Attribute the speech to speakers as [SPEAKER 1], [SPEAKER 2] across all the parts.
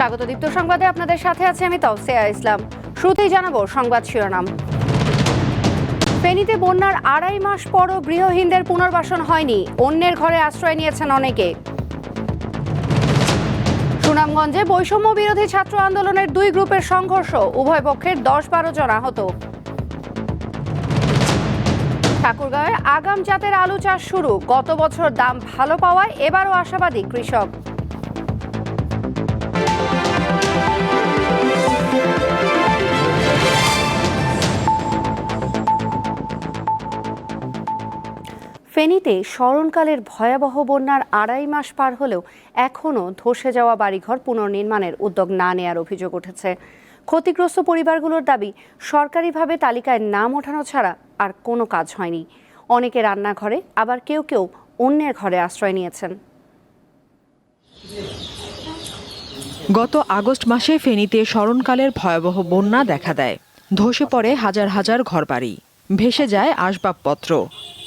[SPEAKER 1] স্বাগত দীপ্ত সংবাদে আপনাদের সাথে আছে আমি তাওসিয়া ইসলাম শুরুতেই জানাবো সংবাদ শিরোনাম ফেনীতে বন্যার আড়াই মাস পরও গৃহহীনদের পুনর্বাসন হয়নি অন্যের ঘরে আশ্রয় নিয়েছেন অনেকে সুনামগঞ্জে বৈষম্য বিরোধী ছাত্র আন্দোলনের দুই গ্রুপের সংঘর্ষ উভয় পক্ষের দশ বারো জন আহত ঠাকুরগাঁওয়ে আগাম জাতের আলু চাষ শুরু গত বছর দাম ভালো পাওয়ায় এবারও আশাবাদী কৃষক ফেনীতে স্মরণকালের ভয়াবহ বন্যার আড়াই মাস পার হলেও এখনও ধসে যাওয়া বাড়িঘর পুনর্নির্মাণের উদ্যোগ না নেয়ার অভিযোগ উঠেছে ক্ষতিগ্রস্ত পরিবারগুলোর দাবি সরকারিভাবে তালিকায় নাম ওঠানো ছাড়া আর কোনো কাজ হয়নি অনেকে রান্নাঘরে আবার কেউ কেউ অন্যের ঘরে আশ্রয় নিয়েছেন গত আগস্ট মাসে ফেনীতে স্মরণকালের ভয়াবহ বন্যা দেখা দেয় ধসে পড়ে হাজার হাজার ঘরবাড়ি ভেসে যায় আসবাবপত্র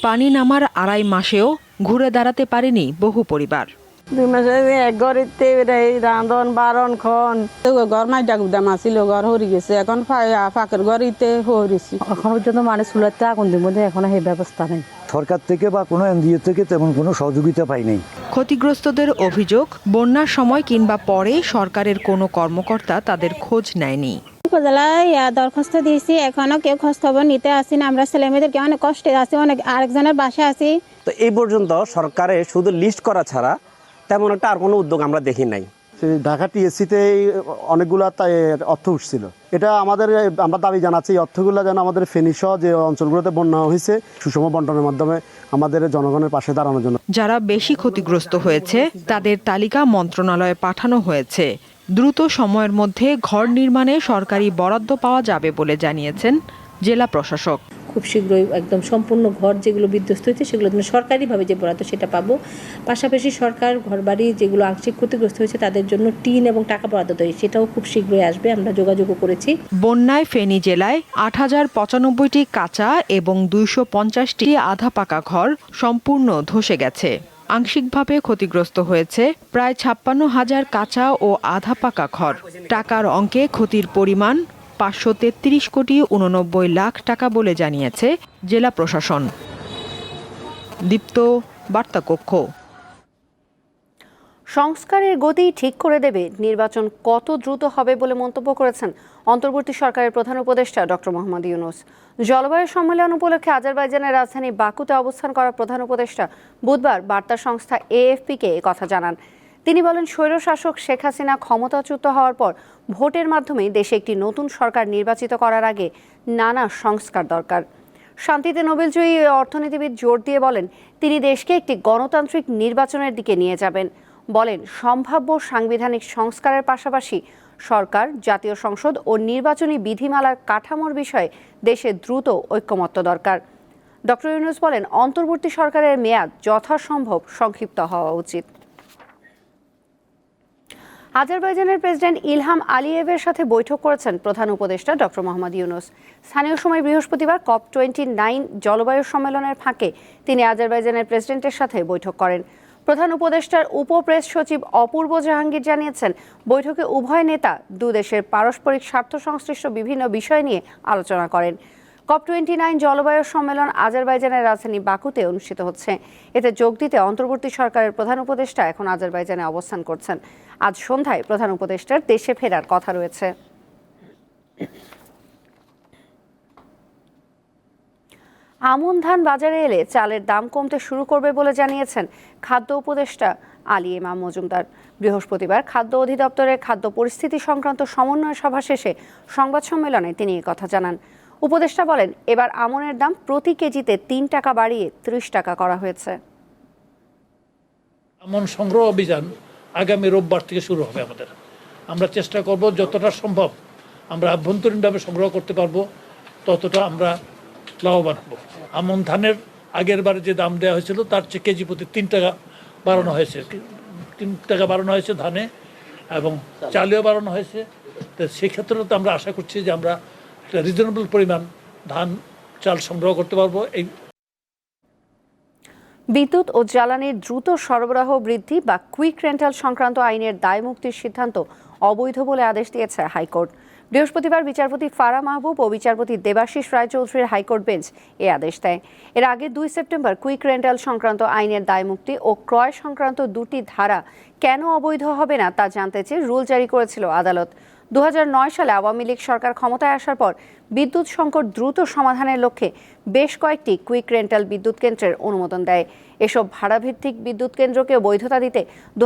[SPEAKER 1] পানি নামার আড়াই মাসেও ঘুরে দাঁড়াতে পারেনি বহু পরিবার
[SPEAKER 2] দুই মাস এক গড়িতে রাঁধন বারণ খন ঘর মাই দাম আসিল ঘর হরি গেছে এখন ফাঁকের গড়িতে হরিছি
[SPEAKER 3] এখন পর্যন্ত মানে চুলাতে আগুন মধ্যে এখন সেই ব্যবস্থা নেই
[SPEAKER 4] সরকার থেকে বা কোনো এনজিও থেকে তেমন কোনো সহযোগিতা পাই নাই
[SPEAKER 1] ক্ষতিগ্রস্তদের অভিযোগ বন্যার সময় কিংবা পরে সরকারের কোনো কর্মকর্তা তাদের খোঁজ নেয়নি
[SPEAKER 5] উপজেলায় দরখাস্ত দিয়েছি এখনো কেউ খোঁজ খবর নিতে আসি না আমরা ছেলে মেয়েদেরকে অনেক কষ্টে আছি অনেক আরেকজনের বাসায় আছি
[SPEAKER 6] তো এই পর্যন্ত সরকারে শুধু লিস্ট করা ছাড়া তেমন একটা আর কোনো উদ্যোগ আমরা দেখি নাই
[SPEAKER 7] ঢাকা টিএসসিতে অনেকগুলো অর্থ উঠছিল এটা আমাদের আমরা দাবি জানাচ্ছি এই অর্থগুলো যেন আমাদের ফেনিসহ যে অঞ্চলগুলোতে বন্যা হয়েছে সুষম বন্টনের মাধ্যমে আমাদের জনগণের পাশে দাঁড়ানোর জন্য
[SPEAKER 1] যারা বেশি ক্ষতিগ্রস্ত হয়েছে তাদের তালিকা মন্ত্রণালয়ে পাঠানো হয়েছে দ্রুত সময়ের মধ্যে ঘর নির্মাণে সরকারি বরাদ্দ পাওয়া যাবে বলে জানিয়েছেন জেলা প্রশাসক
[SPEAKER 8] খুব শীঘ্রই একদম সম্পূর্ণ ঘর যেগুলো বিধ্বস্ত হয়েছে সেগুলো জন্য সরকারিভাবে যে বরাদ্দ সেটা পাবো পাশাপাশি সরকার ঘরবাড়ি যেগুলো আংশিক ক্ষতিগ্রস্ত হয়েছে তাদের জন্য টিন এবং টাকা বরাদ্দ দেয় সেটাও খুব শীঘ্রই আসবে আমরা যোগাযোগও করেছি
[SPEAKER 1] বন্যায় ফেনী জেলায় আট হাজার পঁচানব্বইটি কাঁচা এবং দুইশো পঞ্চাশটি আধা পাকা ঘর সম্পূর্ণ ধসে গেছে আংশিকভাবে ক্ষতিগ্রস্ত হয়েছে প্রায় ছাপ্পান্ন হাজার কাঁচা ও আধা পাকা ঘর টাকার অঙ্কে ক্ষতির পরিমাণ পাঁচশো তেত্রিশ কোটি উননব্বই লাখ টাকা বলে জানিয়েছে জেলা প্রশাসন দীপ্ত বার্তাকক্ষ সংস্কারের গতি ঠিক করে দেবে নির্বাচন কত দ্রুত হবে বলে মন্তব্য করেছেন অন্তর্বর্তী সরকারের প্রধান উপদেষ্টা ডক্টর মোহাম্মদ ইউনুস জলবায়ু সম্মেলন উপলক্ষে আজারবাইজানের রাজধানী বাকুতে অবস্থান করা প্রধান উপদেষ্টা বুধবার বার্তা সংস্থা এএফপিকে কথা জানান তিনি বলেন স্বৈরশাসক শেখ হাসিনা ক্ষমতাচ্যুত হওয়ার পর ভোটের মাধ্যমে দেশে একটি নতুন সরকার নির্বাচিত করার আগে নানা সংস্কার দরকার শান্তিতে নোবেলজয়ী অর্থনীতিবিদ জোর দিয়ে বলেন তিনি দেশকে একটি গণতান্ত্রিক নির্বাচনের দিকে নিয়ে যাবেন বলেন সম্ভাব্য সাংবিধানিক সংস্কারের পাশাপাশি সরকার জাতীয় সংসদ ও নির্বাচনী বিধিমালার কাঠামোর বিষয়ে দেশে দ্রুত ঐক্যমত্য দরকার ডক্টর ইউনুস বলেন অন্তর্বর্তী সরকারের মেয়াদ যথাসম্ভব সংক্ষিপ্ত হওয়া উচিত আজারবাইজানের প্রেসিডেন্ট ইলহাম আলিয়েভের সাথে বৈঠক করেছেন প্রধান উপদেষ্টা ডক্টর মোহাম্মদ ইউনুস স্থানীয় সময় বৃহস্পতিবার কপ টোয়েন্টি নাইন জলবায়ু সম্মেলনের ফাঁকে তিনি আজারবাইজানের প্রেসিডেন্টের সাথে বৈঠক করেন প্রধান উপদেষ্টার উপপ্রেস সচিব অপূর্ব জাহাঙ্গীর জানিয়েছেন বৈঠকে উভয় নেতা দুদেশের পারস্পরিক স্বার্থ সংশ্লিষ্ট বিভিন্ন বিষয় নিয়ে আলোচনা করেন কপ টোয়েন্টি নাইন জলবায়ু সম্মেলন আজারবাইজানের রাজধানী বাকুতে অনুষ্ঠিত হচ্ছে এতে যোগ দিতে অন্তর্বর্তী সরকারের প্রধান উপদেষ্টা এখন আজারবাইজানে অবস্থান করছেন আজ সন্ধ্যায় প্রধান উপদেষ্টার দেশে ফেরার কথা রয়েছে আমন ধান বাজারে এলে চালের দাম কমতে শুরু করবে বলে জানিয়েছেন খাদ্য উপদেষ্টা আলী ইমাম মজুমদার বৃহস্পতিবার খাদ্য অধিদপ্তরের খাদ্য পরিস্থিতি সংক্রান্ত সমন্বয় সভা শেষে সংবাদ সম্মেলনে তিনি কথা জানান উপদেষ্টা বলেন এবার আমনের দাম প্রতি কেজিতে তিন টাকা বাড়িয়ে ত্রিশ টাকা করা হয়েছে
[SPEAKER 9] আমন সংগ্রহ অভিযান আগামী রোববার থেকে শুরু হবে আমাদের আমরা চেষ্টা করব যতটা সম্ভব আমরা আভ্যন্তরীণভাবে সংগ্রহ করতে পারবো ততটা আমরা লাভবান হব আমন ধানের আগের বারে যে দাম দেওয়া হয়েছিল তার চেয়ে কেজি প্রতি তিন টাকা বাড়ানো হয়েছে তিন টাকা বাড়ানো হয়েছে ধানে এবং চালেও বাড়ানো হয়েছে তো সেক্ষেত্রে তো আমরা আশা করছি যে আমরা একটা রিজনেবল পরিমাণ ধান চাল সংগ্রহ করতে পারবো এই
[SPEAKER 1] বিদ্যুৎ ও জ্বালানির দ্রুত সরবরাহ বৃদ্ধি বা কুইক রেন্টাল সংক্রান্ত আইনের দায়মুক্তির সিদ্ধান্ত অবৈধ বলে আদেশ দিয়েছে হাইকোর্ট বৃহস্পতিবার বিচারপতি ফারা মাহবুব ও বিচারপতি দেবাশিস রায়চৌধুরীর হাইকোর্ট বেঞ্চ এ আদেশ দেয় এর আগে দুই সেপ্টেম্বর কুইক রেন্টাল সংক্রান্ত আইনের দায়মুক্তি ও ক্রয় সংক্রান্ত দুটি ধারা কেন অবৈধ হবে না তা জানতে চেয়ে রুল জারি করেছিল আদালত দু সালে আওয়ামী লীগ সরকার ক্ষমতায় আসার পর বিদ্যুৎ সংকট দ্রুত সমাধানের লক্ষ্যে বেশ কয়েকটি কুইক রেন্টাল বিদ্যুৎ কেন্দ্রের অনুমোদন দেয় এসব ভাড়াভিত্তিক বিদ্যুৎ কেন্দ্রকে বৈধতা দিতে দু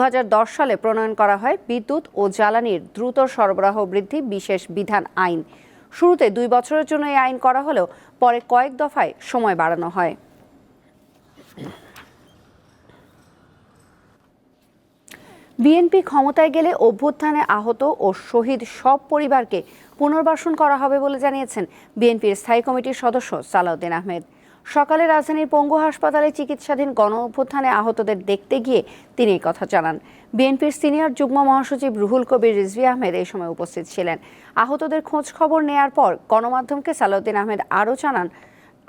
[SPEAKER 1] সালে প্রণয়ন করা হয় বিদ্যুৎ ও জ্বালানির দ্রুত সরবরাহ বৃদ্ধি বিশেষ বিধান আইন শুরুতে দুই বছরের জন্য এই আইন করা হলেও পরে কয়েক দফায় সময় বাড়ানো হয় বিএনপি ক্ষমতায় গেলে অভ্যুত্থানে আহত ও শহীদ সব পরিবারকে পুনর্বাসন করা হবে বলে জানিয়েছেন বিএনপির স্থায়ী কমিটির সদস্য সালাউদ্দিন আহমেদ সকালে রাজধানীর পঙ্গু হাসপাতালে চিকিৎসাধীন গণ অভ্যুত্থানে আহতদের দেখতে গিয়ে তিনি এই কথা জানান বিএনপির সিনিয়র যুগ্ম মহাসচিব রুহুল কবির রিজভি আহমেদ এই সময় উপস্থিত ছিলেন আহতদের খোঁজ খবর নেয়ার পর গণমাধ্যমকে সালাউদ্দিন আহমেদ আরও জানান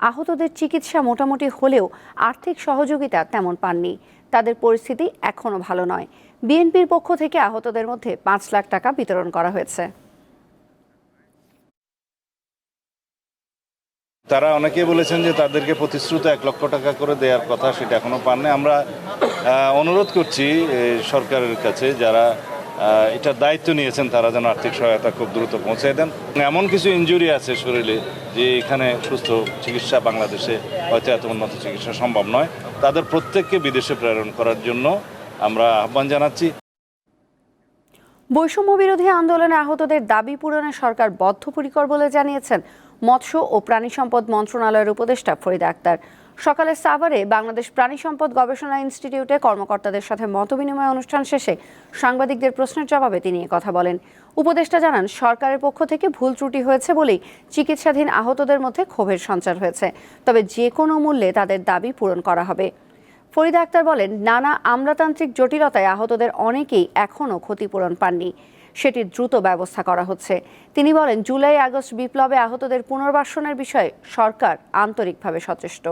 [SPEAKER 1] আহতদের চিকিৎসা মোটামুটি হলেও আর্থিক সহযোগিতা তেমন পাননি তাদের পরিস্থিতি এখনও ভালো নয় বিএনপির পক্ষ থেকে আহতদের মধ্যে পাঁচ লাখ টাকা বিতরণ করা হয়েছে
[SPEAKER 10] তারা অনেকে বলেছেন যে তাদেরকে প্রতিশ্রুত এক লক্ষ টাকা করে দেওয়ার কথা সেটা এখনও পান না আমরা অনুরোধ করছি সরকারের কাছে যারা এটা দায়িত্ব নিয়েছেন তারা যেন আর্থিক সহায়তা খুব দ্রুত পৌঁছে দেন এমন কিছু ইঞ্জুরি আছে শরীরে যে এখানে সুস্থ চিকিৎসা বাংলাদেশে হয়তো এত উন্নত চিকিৎসা সম্ভব নয় তাদের প্রত্যেককে বিদেশে প্রেরণ করার জন্য আমরা আহ্বান জানাচ্ছি
[SPEAKER 1] বৈষম্য বিরোধী আন্দোলনে আহতদের দাবি পূরণে সরকার বদ্ধপরিকর বলে জানিয়েছেন মৎস্য ও প্রাণী সম্পদ মন্ত্রণালয়ের উপদেষ্টা ফরিদ আক্তার সকালে সাভারে বাংলাদেশ প্রাণী সম্পদ গবেষণা ইনস্টিটিউটে কর্মকর্তাদের সাথে মতবিনিময় অনুষ্ঠান শেষে সাংবাদিকদের প্রশ্নের জবাবে তিনি কথা বলেন উপদেষ্টা জানান সরকারের পক্ষ থেকে ভুল ত্রুটি হয়েছে বলেই চিকিৎসাধীন আহতদের মধ্যে ক্ষোভের সঞ্চার হয়েছে তবে যে কোনো মূল্যে তাদের দাবি পূরণ করা হবে ফরিদা আক্তার বলেন নানা আমলাতান্ত্রিক জটিলতায় আহতদের অনেকেই এখনও ক্ষতিপূরণ পাননি সেটির দ্রুত ব্যবস্থা করা হচ্ছে তিনি বলেন জুলাই আগস্ট বিপ্লবে আহতদের পুনর্বাসনের বিষয়ে সরকার আন্তরিকভাবে সচেষ্ট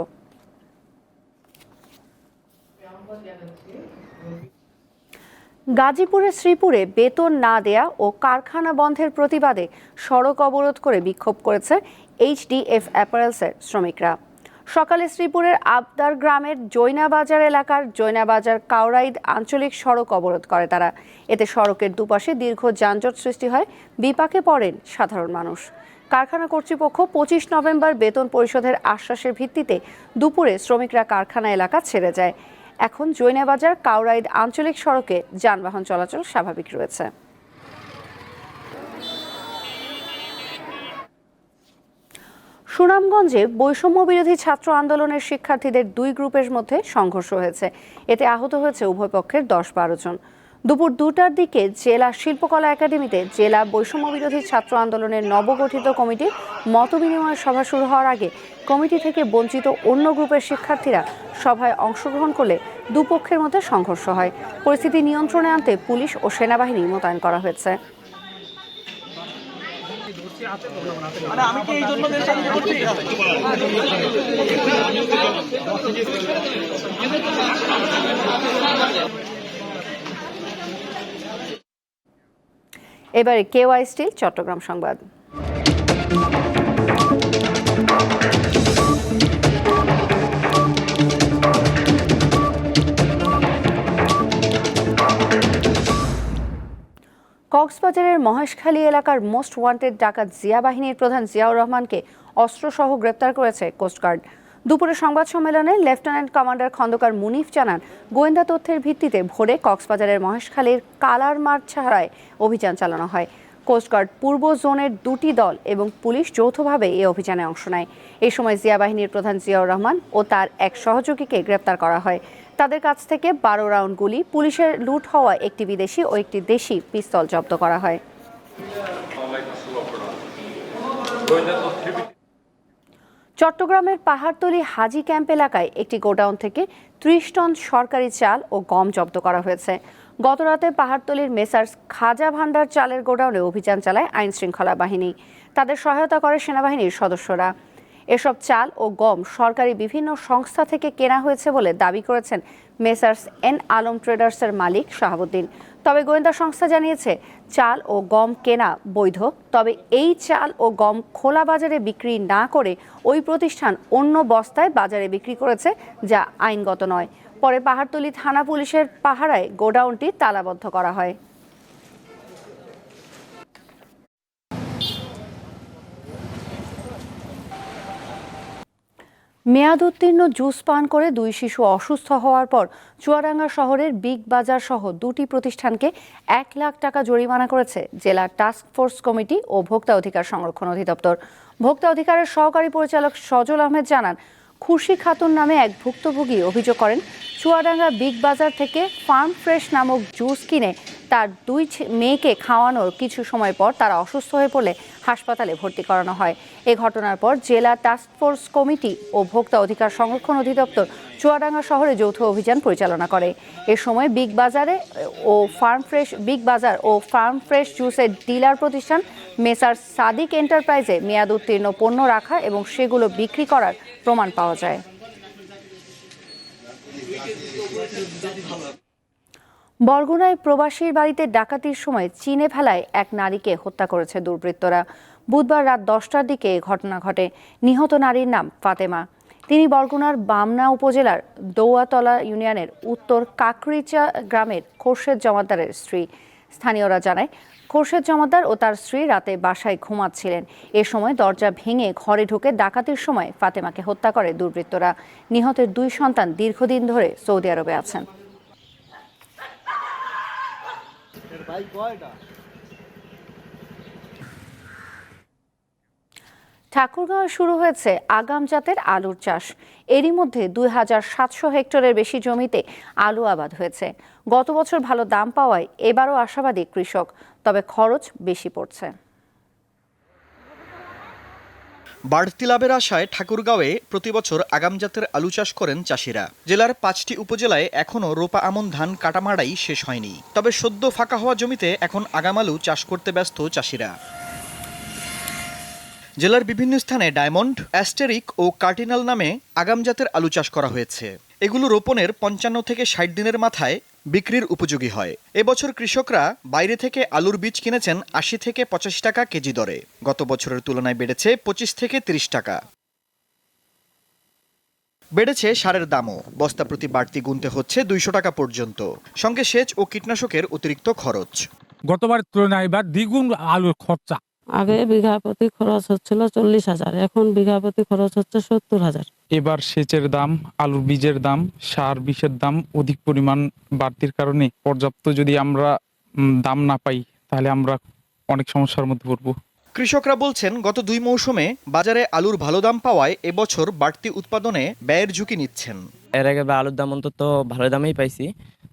[SPEAKER 1] গাজীপুরের শ্রীপুরে বেতন না দেয়া ও কারখানা বন্ধের প্রতিবাদে সড়ক অবরোধ করে বিক্ষোভ করেছে এইচডিএফ অ্যাপারেলসের শ্রমিকরা সকালে শ্রীপুরের আবদার গ্রামের জৈনাবাজার এলাকার জৈনাবাজার কাউরাইদ আঞ্চলিক সড়ক অবরোধ করে তারা এতে সড়কের দুপাশে দীর্ঘ যানজট সৃষ্টি হয় বিপাকে পড়েন সাধারণ মানুষ কারখানা কর্তৃপক্ষ পঁচিশ নভেম্বর বেতন পরিশোধের আশ্বাসের ভিত্তিতে দুপুরে শ্রমিকরা কারখানা এলাকা ছেড়ে যায় এখন জৈনাবাজার কাউরাইদ আঞ্চলিক সড়কে যানবাহন চলাচল স্বাভাবিক রয়েছে সুনামগঞ্জে বৈষম্য বিরোধী ছাত্র আন্দোলনের শিক্ষার্থীদের দুই গ্রুপের মধ্যে সংঘর্ষ হয়েছে এতে আহত হয়েছে উভয় পক্ষের দশ বারো জন দুপুর দুটার দিকে জেলা শিল্পকলা একাডেমিতে জেলা বৈষম্য বিরোধী ছাত্র আন্দোলনের নবগঠিত কমিটির মতবিনিময় সভা শুরু হওয়ার আগে কমিটি থেকে বঞ্চিত অন্য গ্রুপের শিক্ষার্থীরা সভায় অংশগ্রহণ করলে দুপক্ষের মধ্যে সংঘর্ষ হয় পরিস্থিতি নিয়ন্ত্রণে আনতে পুলিশ ও সেনাবাহিনী মোতায়েন করা হয়েছে আমি কি এই জন্য এবারে কেওয়াই স্টিল চট্টগ্রাম সংবাদ কক্সবাজারের মহেশখালী এলাকার মোস্ট ওয়ান্টেড ডাকাত জিয়া বাহিনীর প্রধান জিয়াউর রহমানকে অস্ত্রসহ গ্রেপ্তার করেছে কোস্টগার্ড দুপুরে সংবাদ সম্মেলনে লেফটেন্যান্ট কমান্ডার খন্দকার মুনিফ জানান গোয়েন্দা তথ্যের ভিত্তিতে ভোরে কক্সবাজারের মহেশখালীর কালারমার ছাড়ায় অভিযান চালানো হয় কোস্টগার্ড পূর্ব জোনের দুটি দল এবং পুলিশ যৌথভাবে এই অভিযানে অংশ নেয় এই সময় জিয়া বাহিনীর প্রধান জিয়াউর রহমান ও তার এক সহযোগীকে গ্রেপ্তার করা হয় তাদের কাছ থেকে বারো রাউন্ড গুলি পুলিশের লুট হওয়া একটি বিদেশি ও একটি দেশি পিস্তল জব্দ করা হয় চট্টগ্রামের পাহাড়তলী হাজি ক্যাম্প এলাকায় একটি গোডাউন থেকে ত্রিশ টন সরকারি চাল ও গম জব্দ করা হয়েছে গতরাতে পাহাড়তলীর মেসার্স খাজা ভান্ডার চালের গোডাউনে অভিযান চালায় আইনশৃঙ্খলা বাহিনী তাদের সহায়তা করে সেনাবাহিনীর সদস্যরা এসব চাল ও গম সরকারি বিভিন্ন সংস্থা থেকে কেনা হয়েছে বলে দাবি করেছেন মেসার্স এন আলম ট্রেডার্সের মালিক শাহাবুদ্দিন তবে গোয়েন্দা সংস্থা জানিয়েছে চাল ও গম কেনা বৈধ তবে এই চাল ও গম খোলা বাজারে বিক্রি না করে ওই প্রতিষ্ঠান অন্য বস্তায় বাজারে বিক্রি করেছে যা আইনগত নয় পরে পাহাড়তলি থানা পুলিশের পাহারায় গোডাউনটি তালাবদ্ধ করা হয় মেয়াদ উত্তীর্ণ জুস পান করে দুই শিশু অসুস্থ হওয়ার পর চুয়াডাঙ্গা শহরের বিগ বাজার সহ দুটি প্রতিষ্ঠানকে এক লাখ টাকা জরিমানা করেছে জেলা টাস্ক ফোর্স কমিটি ও ভোক্তা অধিকার সংরক্ষণ অধিদপ্তর ভোক্তা অধিকারের সহকারী পরিচালক সজল আহমেদ জানান খুশি খাতুন নামে এক ভুক্তভোগী অভিযোগ করেন চুয়াডাঙ্গা বিগ বাজার থেকে ফার্ম ফ্রেশ নামক জুস কিনে তার দুই মেয়েকে খাওয়ানোর কিছু সময় পর তারা অসুস্থ হয়ে পড়লে হাসপাতালে ভর্তি করানো হয় এ ঘটনার পর জেলা টাস্কফোর্স কমিটি ও ভোক্তা অধিকার সংরক্ষণ অধিদপ্তর চুয়াডাঙ্গা শহরে যৌথ অভিযান পরিচালনা করে এ সময় বিগ বাজারে ও ফার্ম ফ্রেশ বিগ বাজার ও ফার্ম ফ্রেশ জুসের ডিলার প্রতিষ্ঠান মেসার সাদিক এন্টারপ্রাইজে মেয়াদ উত্তীর্ণ পণ্য রাখা এবং সেগুলো বিক্রি করার প্রমাণ পাওয়া যায় বরগুনায় প্রবাসীর বাড়িতে ডাকাতির সময় চীনে ফেলায় এক নারীকে হত্যা করেছে দুর্বৃত্তরা বুধবার রাত দশটার দিকে ঘটনা ঘটে নিহত নারীর নাম ফাতেমা তিনি বরগুনার বামনা উপজেলার দৌয়াতলা ইউনিয়নের উত্তর কাকরিচা গ্রামের খোরশেদ জমাদ্দারের স্ত্রী স্থানীয়রা জানায় খোরশেদ জমাদার ও তার স্ত্রী রাতে বাসায় ঘুমাচ্ছিলেন এ সময় দরজা ভেঙে ঘরে ঢুকে ডাকাতির সময় ফাতেমাকে হত্যা করে দুর্বৃত্তরা নিহতের দুই সন্তান দীর্ঘদিন ধরে সৌদি আরবে আছেন ঠাকুরগাঁও শুরু হয়েছে আগাম জাতের আলুর চাষ এরই মধ্যে দুই হাজার সাতশো হেক্টরের বেশি জমিতে আলু আবাদ হয়েছে গত বছর ভালো দাম পাওয়ায় এবারও আশাবাদী কৃষক তবে খরচ বেশি পড়ছে
[SPEAKER 11] বাড়তি লাভের আশায় ঠাকুরগাঁওয়ে প্রতিবছর আগাম জাতের আলু চাষ করেন চাষিরা জেলার পাঁচটি উপজেলায় এখনও রোপা আমন ধান কাটামাড়াই শেষ হয়নি তবে সদ্য ফাঁকা হওয়া জমিতে এখন আগাম আলু চাষ করতে ব্যস্ত চাষিরা জেলার বিভিন্ন স্থানে ডায়মন্ড অ্যাস্টেরিক ও কার্টিনাল নামে আগাম জাতের আলু চাষ করা হয়েছে এগুলো রোপণের পঞ্চান্ন থেকে ষাট দিনের মাথায় বিক্রির উপযোগী হয় এবছর কৃষকরা বাইরে থেকে আলুর বীজ কিনেছেন আশি থেকে পঁচাশি টাকা কেজি দরে গত বছরের তুলনায় বেড়েছে পঁচিশ থেকে ৩০ টাকা বেড়েছে সারের দামও বস্তা প্রতি বাড়তি গুনতে হচ্ছে দুইশো টাকা পর্যন্ত সঙ্গে সেচ ও কীটনাশকের অতিরিক্ত খরচ
[SPEAKER 12] গতবার তুলনায় এবার দ্বিগুণ আলুর খরচা
[SPEAKER 13] আগে বিঘা প্রতি খরচ হচ্ছিল চল্লিশ হাজার এখন বিঘা প্রতি খরচ হচ্ছে সত্তর হাজার
[SPEAKER 14] এবার সেচের দাম আলুর বীজের দাম সার বিষের দাম অধিক পরিমাণ বাড়তির কারণে পর্যাপ্ত যদি আমরা দাম না পাই তাহলে আমরা অনেক সমস্যার মধ্যে পড়বো
[SPEAKER 11] কৃষকরা বলছেন গত দুই মৌসুমে বাজারে আলুর ভালো দাম পাওয়ায় এবছর বাড়তি উৎপাদনে ব্যয়ের ঝুঁকি নিচ্ছেন
[SPEAKER 15] এর আগে আলুর দাম অন্তত ভালো দামেই পাইছি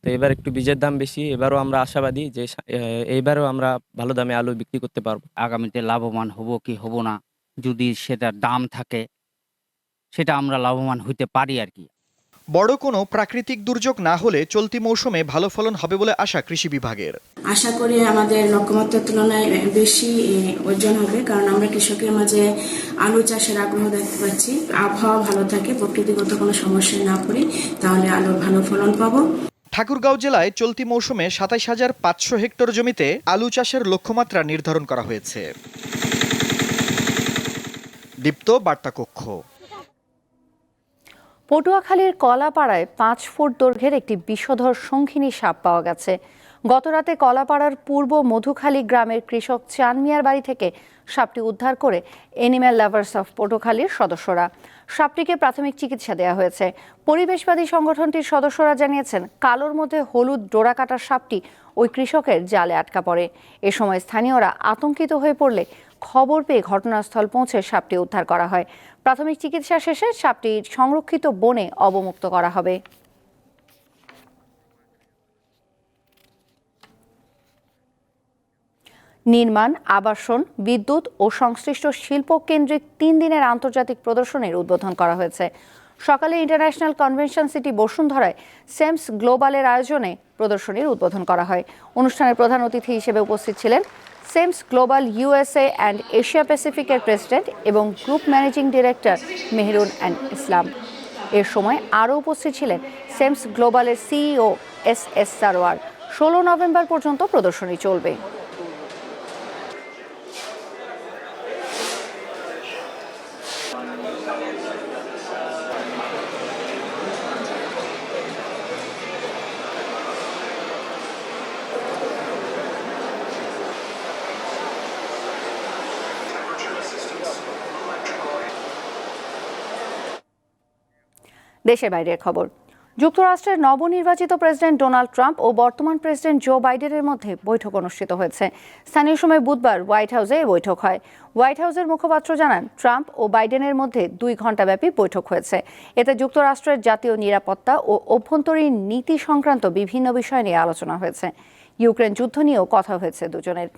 [SPEAKER 15] তো এবার একটু বীজের দাম বেশি এবারও আমরা আশাবাদী যে এইবারও আমরা ভালো দামে আলু বিক্রি করতে পারবো
[SPEAKER 16] আগামীতে লাভবান হব কি হব না যদি সেটার দাম থাকে সেটা আমরা লাভবান হইতে পারি আর কি
[SPEAKER 11] বড় কোনো প্রাকৃতিক দুর্যোগ না হলে চলতি মৌসুমে ভালো ফলন হবে বলে আশা কৃষি বিভাগের
[SPEAKER 17] আশা করি আমাদের লক্ষ্যমাত্রার তুলনায় বেশি ওজন হবে কারণ আমরা কৃষকের মাঝে আলু চাষের আগ্রহ দেখতে পাচ্ছি আবহাওয়া ভালো থাকে প্রকৃতিগত কোনো সমস্যা না পড়ি তাহলে আলুর ভালো ফলন পাবো
[SPEAKER 11] ঠাকুরগাঁও জেলায় চলতি মৌসুমে সাতাইশ হাজার পাঁচশো হেক্টর জমিতে আলু চাষের লক্ষ্যমাত্রা নির্ধারণ করা হয়েছে দীপ্ত
[SPEAKER 1] বার্তাকক্ষ পটুয়াখালীর কলাপাড়ায় পাঁচ ফুট দৈর্ঘ্যের একটি বিষধর সংখিনী সাপ পাওয়া গেছে গতরাতে কলাপাড়ার পূর্ব মধুখালী গ্রামের কৃষক চানমিয়ার বাড়ি থেকে সাপটি উদ্ধার করে এনিম্যাল লাভার্স অফ পটুখালীর সদস্যরা সাপটিকে প্রাথমিক চিকিৎসা দেওয়া হয়েছে পরিবেশবাদী সংগঠনটির সদস্যরা জানিয়েছেন কালোর মধ্যে হলুদ ডোরা কাটার সাপটি ওই কৃষকের জালে আটকা পড়ে এ সময় স্থানীয়রা আতঙ্কিত হয়ে পড়লে খবর পেয়ে ঘটনাস্থল পৌঁছে সাপটি উদ্ধার করা হয় প্রাথমিক চিকিৎসা শেষে সাপটি সংরক্ষিত বনে অবমুক্ত করা হবে নির্মাণ আবাসন বিদ্যুৎ ও সংশ্লিষ্ট শিল্প কেন্দ্রিক তিন দিনের আন্তর্জাতিক প্রদর্শনীর উদ্বোধন করা হয়েছে সকালে ইন্টারন্যাশনাল কনভেনশন সিটি বসুন্ধরায় সেমস গ্লোবালের আয়োজনে প্রদর্শনীর উদ্বোধন করা হয় অনুষ্ঠানের প্রধান অতিথি হিসেবে উপস্থিত ছিলেন Sems global USA and Asia প্যাসিফিকের প্রেসিডেন্ট এবং group managing director Mehrun and Islam এর সময় আরও উপস্থিত ছিলেন সেমস গ্লোবালের সিইও এস এস সারোয়ার ষোলো নভেম্বর পর্যন্ত প্রদর্শনী চলবে দেশের বাইরের খবর যুক্তরাষ্ট্রের নবনির্বাচিত প্রেসিডেন্ট ডোনাল্ড ট্রাম্প ও বর্তমান প্রেসিডেন্ট জো বাইডেনের মধ্যে বৈঠক অনুষ্ঠিত হয়েছে স্থানীয় সময় বুধবার হোয়াইট হাউসে এই বৈঠক হয় হোয়াইট হাউসের মুখপাত্র জানান ট্রাম্প ও বাইডেনের মধ্যে দুই ঘণ্টাব্যাপী বৈঠক হয়েছে এতে যুক্তরাষ্ট্রের জাতীয় নিরাপত্তা ও অভ্যন্তরীণ নীতি সংক্রান্ত বিভিন্ন বিষয় নিয়ে আলোচনা হয়েছে ইউক্রেন যুদ্ধ নিয়েও কথা হয়েছে দুজনের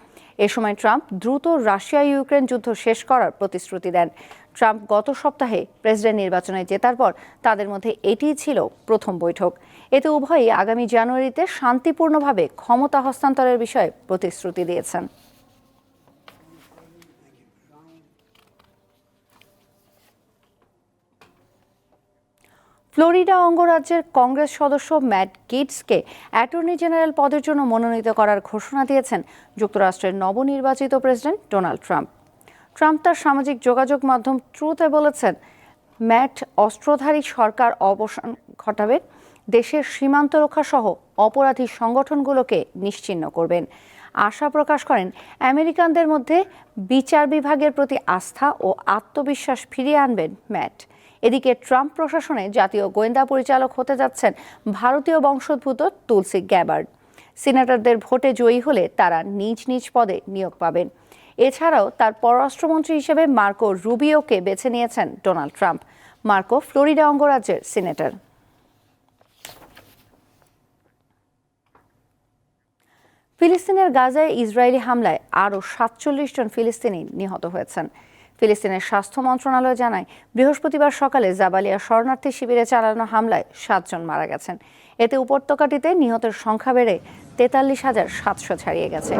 [SPEAKER 1] এ সময় ট্রাম্প দ্রুত রাশিয়া ইউক্রেন যুদ্ধ শেষ করার প্রতিশ্রুতি দেন ট্রাম্প গত সপ্তাহে প্রেসিডেন্ট নির্বাচনে জেতার পর তাদের মধ্যে এটিই ছিল প্রথম বৈঠক এতে উভয়ই আগামী জানুয়ারিতে শান্তিপূর্ণভাবে ক্ষমতা হস্তান্তরের বিষয়ে প্রতিশ্রুতি দিয়েছেন ফ্লোরিডা অঙ্গরাজ্যের কংগ্রেস সদস্য ম্যাট গেটসকে অ্যাটর্নি জেনারেল পদের জন্য মনোনীত করার ঘোষণা দিয়েছেন যুক্তরাষ্ট্রের নবনির্বাচিত প্রেসিডেন্ট ডোনাল্ড ট্রাম্প ট্রাম্প তার সামাজিক যোগাযোগ মাধ্যম ট্রুতে বলেছেন ম্যাট অস্ত্রধারী সরকার অবসান ঘটাবে দেশের সীমান্ত রক্ষা সহ অপরাধী সংগঠনগুলোকে নিশ্চিন্ন করবেন আশা প্রকাশ করেন আমেরিকানদের মধ্যে বিচার বিভাগের প্রতি আস্থা ও আত্মবিশ্বাস ফিরিয়ে আনবেন ম্যাট এদিকে ট্রাম্প প্রশাসনে জাতীয় গোয়েন্দা পরিচালক হতে যাচ্ছেন ভারতীয় বংশোদ্ভূত তুলসী গ্যাবার্ড সিনেটরদের ভোটে জয়ী হলে তারা নিজ নিজ পদে নিয়োগ পাবেন এছাড়াও তার পররাষ্ট্রমন্ত্রী হিসেবে মার্কো রুবিওকে বেছে নিয়েছেন ডোনাল্ড ট্রাম্প মার্কো ফ্লোরিডা অঙ্গরাজ্যের সিনেটর ফিলিস্তিনের গাজায় ইসরায়েলি হামলায় আরও সাতচল্লিশ জন ফিলিস্তিনি নিহত হয়েছেন ফিলিস্তিনের স্বাস্থ্য মন্ত্রণালয় জানায় বৃহস্পতিবার সকালে জাবালিয়া শরণার্থী শিবিরে চালানো হামলায় সাতজন মারা গেছেন এতে উপত্যকাটিতে নিহতের সংখ্যা বেড়ে তেতাল্লিশ হাজার সাতশো ছাড়িয়ে গেছে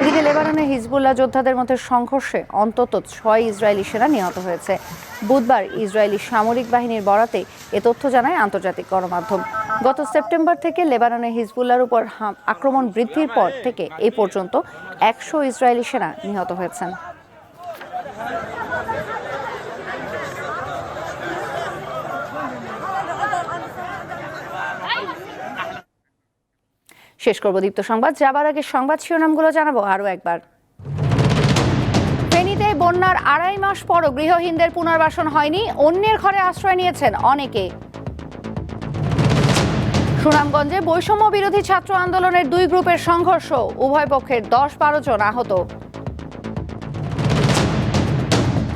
[SPEAKER 1] এদিকে লেবাননে হিজবুল্লাহ যোদ্ধাদের মধ্যে সংঘর্ষে অন্তত ছয় ইসরায়েলি সেনা নিহত হয়েছে বুধবার ইসরায়েলি সামরিক বাহিনীর বরাতে এ তথ্য জানায় আন্তর্জাতিক গণমাধ্যম গত সেপ্টেম্বর থেকে লেবাননে হিজবুল্লার উপর আক্রমণ বৃদ্ধির পর থেকে এ পর্যন্ত একশো ইসরায়েলি সেনা নিহত হয়েছেন শেষ করব দীপ্ত সংবাদ যাবার আগে সংবাদ শিরোনামগুলো জানাবো আরও একবার ফেনীতে বন্যার আড়াই মাস পরও গৃহহীনদের পুনর্বাসন হয়নি অন্যের ঘরে আশ্রয় নিয়েছেন অনেকে সুনামগঞ্জে বৈষম্য বিরোধী ছাত্র আন্দোলনের দুই গ্রুপের সংঘর্ষ উভয় পক্ষের দশ বারো জন আহত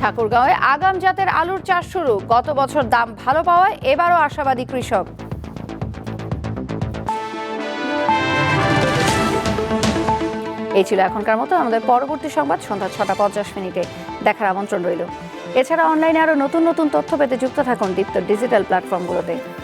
[SPEAKER 1] ঠাকুরগাঁওয়ে আগাম জাতের আলুর চাষ শুরু গত বছর দাম ভালো পাওয়ায় এবারও আশাবাদী কৃষক এই ছিল এখনকার মতো আমাদের পরবর্তী সংবাদ সন্ধ্যা ছটা পঞ্চাশ মিনিটে দেখার আমন্ত্রণ রইল এছাড়া অনলাইনে আরও নতুন নতুন তথ্য পেতে যুক্ত থাকুন দীপ্ত ডিজিটাল প্ল্যাটফর্মগুলোতে